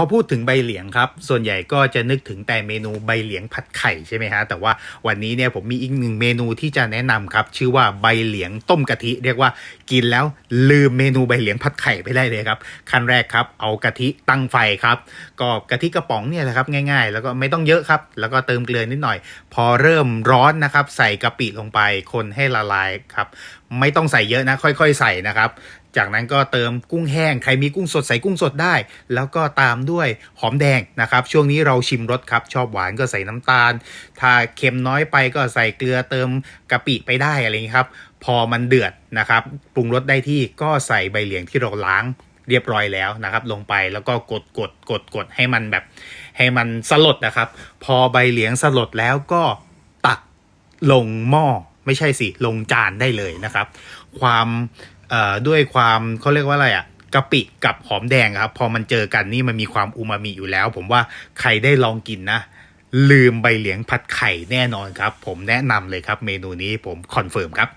พอพูดถึงใบเหลียงครับ ส่วนใหญ่ก็จะนึกถึงแต่เมนูใบเหลียงผัดไข่ใช่ไหมฮะ แต่ว่าวันนี้เนี่ยผมมีอีกหนึ่งเมนูที่จะแนะนำครับ ชื่อว่าใบเหลียงต้มกะทิ เรียกว่ากินแล้วลืมเมนูใบเหลียงผัดไข่ไปได้เลยครับ ขั้นแรกครับ เอากะทิตั้งไฟครับ ก็กะทิกระป๋องเนี่ยแหละครับง่าย ๆ แล้วก็ไม่ต้องเยอะครับ แล้วก็เติมเกลือนิดหน่อย พอเริ่มร้อนนะครับ ใส่กะปิลงไปคนให้ละลายครับไม่ต้องใส่เยอะนะ ค่อยๆ ใส่นะครับ จากนั้นก็เติมกุ้งแห้ง ใครมีกุ้งสดใส่กุ้งสดได้ แล้วก็ตามด้วยหอมแดงนะครับ ช่วงนี้เราชิมรสครับ ชอบหวานก็ใส่น้ำตาล ถ้าเค็มน้อยไปก็ใส่เกลือเติมกะปิไปได้อะไรอย่างนี้ครับ พอมันเดือดนะครับ ปรุงรสได้ที่ก็ใส่ใบเหลียงที่เราล้างเรียบร้อยแล้วนะครับ ลงไปแล้วก็กดกดกดกดให้มันแบบ ให้มันสลดนะครับ พอใบเหลียงสลดแล้วก็ตักลงหม้อ ไม่ใช่สิ ลงจานได้เลยนะครับ ความเอ่อด้วยความเขาเรียกว่าอะไรอะกะปิกับหอมแดงครับ พอมันเจอกันนี่มันมีความอูมามิอยู่แล้ว ผมว่าใครได้ลองกินนะ ลืมใบเหลียงผัดไข่แน่นอนครับ ผมแนะนำเลยครับ เมนูนี้ผมคอนเฟิร์มครับ